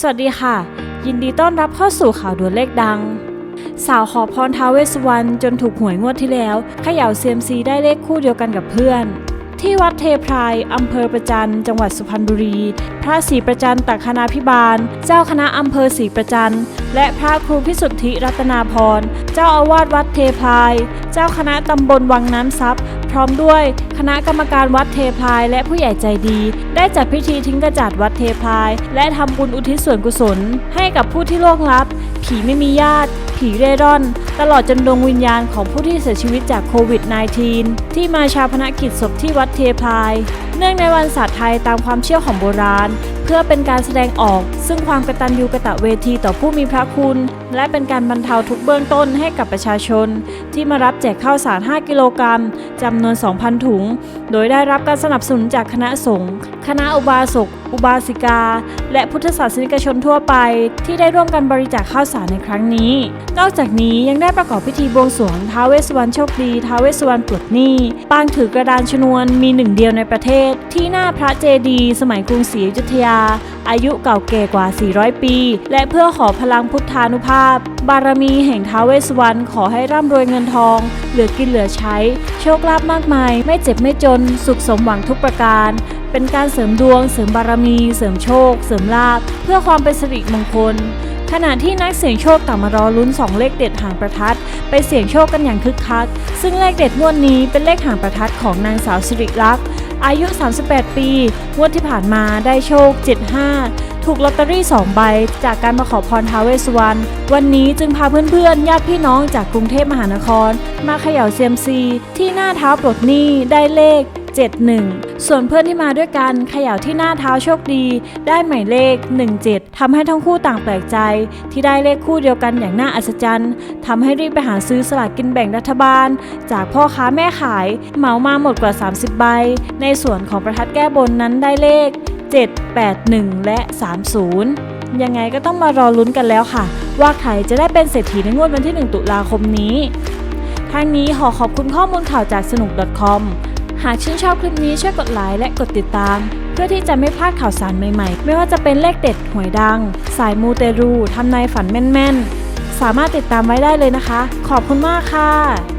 สวัสดีค่ะ ยินดีต้อนรับเข้าสู่ข่าวด่วนเลขดัง สาวขอพรท้าวเวสวรรณจนถูกหวยงวดที่แล้วเขย่าเซียมซีได้เลขคู่เดียวกันกับเพื่อน ที่วัดเทพรายอำเภอประจันจังหวัดสุพรรณบุรี พระศรีประจันตักคณาพิบาล เจ้าคณะอำเภอศรีประจันและพระครูพิสุทธิรัตนาพร เจ้าอาวาสวัดเทพราย เจ้าคณะตำบลวังน้ำซับ ร้อมด้วย คณะกรรมการวัดเทพรายและผู้ใหญ่ใจดี ได้จัดพิธีทิ้งกระจาดวัดเทพราย และทำบุญอุทิศส่วนกุศล ให้กับผู้ที่ล่วงลับ ผีไม่มีญาติ ผีเร่ร่อน ตลอดจนดวงวิญญาณของผู้ที่เสียชีวิตจากโควิด -19 ที่มาชาพนกิจศพที่วัดเทพราย เนื่องในวันศาสตร์ไทยตามความเชื่อของโบราณ เพื่อเป็นการแสดงออก ซึ่งความกตัญญูกะตะเวทีต่อผู้มีพระคุณ และเป็นการบรรเทาทุกเบื้องต้นให้กับประชาชน ที่มารับแจกข้าวสาร 5 กิโลกรัมจำนวน 2,000 ถุง โดยได้รับการสนับสนุนจากคณะสงฆ์คณะอุบาสกอุบาสิกา และพุทธศาสนิกชนทั่วไป ที่ได้ร่วมกันบริจาคข้าวสารในครั้งนี้ นอกจากนี้ยังได้ประกอบพิธีบวงสรวงท้าวเวสสวรรณโชคดีท้าวเวสสวรรณปลดหนี้ปางถือกระดานชนวนมีหนึ่งเดียวในประเทศ ที่หน้าพระเจดีย์สมัยกรุงศรีอยุธยาอายุเก่าแก่กว่า 400 ปี และเพื่อขอพลังพุทธานุภาพ บารมีแห่งท้าวเวสสวรรณขอให้ร่ำรวยเงินทอง เหลือกินเหลือใช้ โชคลาภมากมาย ไม่เจ็บไม่จน สุขสมหวังทุกประการ เป็นการเสริมดวง เสริมบารมี เสริมโชค เสริมลาภเพื่อความเป็นสิริมงคล ขณะที่นักเสี่ยงโชคต่างมารอลุ้น 2 เลขเด็ดหางประทัด ไปเสี่ยงโชคกันอย่างคึกคัก ซึ่งเลขเด็ดงวดนี้เป็นเลขหางประทัดของนางสาวสิริลักษ์อายุ 38 ปีงวดที่ผ่านมาได้โชค 75 ถูกลอตเตอรี่ 2 ใบ จากการมาขอพรท้าวเวสสวรรณวันนี้จึงพาเพื่อนๆ ญาติพี่น้องจากกรุงเทพมหานคร มาเขย่าเซียมซี ที่หน้าเท้าปลดหนี้ได้เลข 71 ส่วนเพื่อนที่มาด้วยกันเขย่าที่หน้าเท้าโชคดี ได้หมายเลข 17ทำให้ทั้งคู่ต่างแปลกใจ ที่ได้เลขคู่เดียวกันอย่างน่าอัศจรรย์ทำให้รีบไปหาซื้อสลากกินแบ่งรัฐบาล จากพ่อค้าแม่ขายเหมามาหมดกว่า 30 ใบ ในส่วนของประทัดแก้บนนั้นได้เลข 7 8 1 และ 30 ยังไงก็ต้องมารอลุ้นกันแล้วค่ะ ว่าใครจะได้เป็นเศรษฐีในงวดวันที่ 1 ตุลาคมนี้ทางนี้ขอขอบคุณข้อมูลข่าวจากสนุก .com หากชื่นชอบคลิปนี้ช่วยกดไลค์และกดติดตาม เพื่อที่จะไม่พลาดข่าวสารใหม่ๆ ไม่ว่าจะเป็นเลขเด็ดหวยดัง สายมูเตรูทำนายฝันแม่นๆ สามารถติดตามไว้ได้เลยนะคะ ขอบคุณมากค่ะ